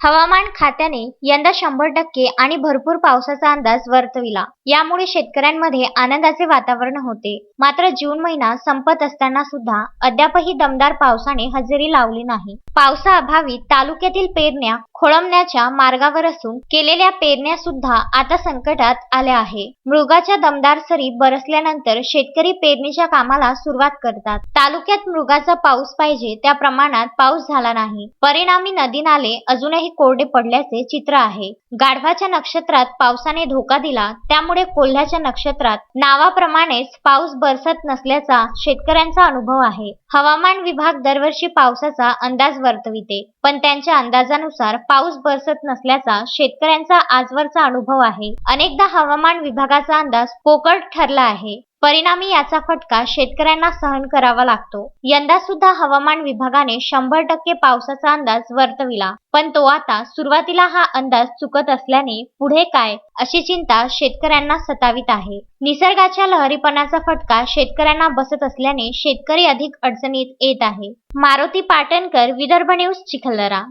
हवामान खात्याने यंदा शंभर टक्के आणि भरपूर पावसाचा अंदाज वर्तविला. यामुळे शेतकऱ्यांमध्ये आनंदाचे वातावरण होते. मात्र जून महिना संपत असताना सुद्धा अद्यापही दमदार पावसाने हजेरी लावली नाही. पावसाअभावी तालुक्यातील पेरण्या खोळंबण्याच्या मार्गावर असून केलेल्या पेरण्या सुद्धा आता संकटात आल्या आहे. मृगाच्या दमदार सरी बरसल्यानंतर शेतकरी पेरणीच्या कामाला सुरुवात करतात. तालुक्यात मृगाचा पाऊस पाहिजे त्या प्रमाणात पाऊस झाला नाही. परिणामी नदी नाले अजूनही कोरडे पडल्याचे चित्र आहे. गाढवाच्या नक्षत्रात पावसाने धोका दिला त्यामुळे कोल्ह्याच्या नक्षत्रात नावाप्रमाणेच पाऊस बरसत नसल्याचा शेतकऱ्यांचा अनुभव आहे. हवामान विभाग दरवर्षी पावसाचा अंदाज वर्तविते. पण त्यांच्या अंदाजानुसार पाऊस बरसत नसल्याचा शेतकऱ्यांचा आजवरचा अनुभव आहे. अनेकदा हवामान विभागाचा अंदाज पोकळ ठरला आहे. परिणामी याचा फटका शेतकऱ्यांना सहन करावा लागतो. यंदा सुद्धा हवामान विभागाने शंभर टक्के पावसाचा अंदाज वर्तविला पण तो आता सुरुवातीला हा अंदाज चुकत असल्याने पुढे काय अशी चिंता शेतकऱ्यांना सतावित आहे. निसर्गाच्या लहरीपणाचा फटका शेतकऱ्यांना बसत असल्याने शेतकरी अधिक अडचणीत येत आहे. मारुती पाटणकर विदर्भ न्यूज चिखलदरा.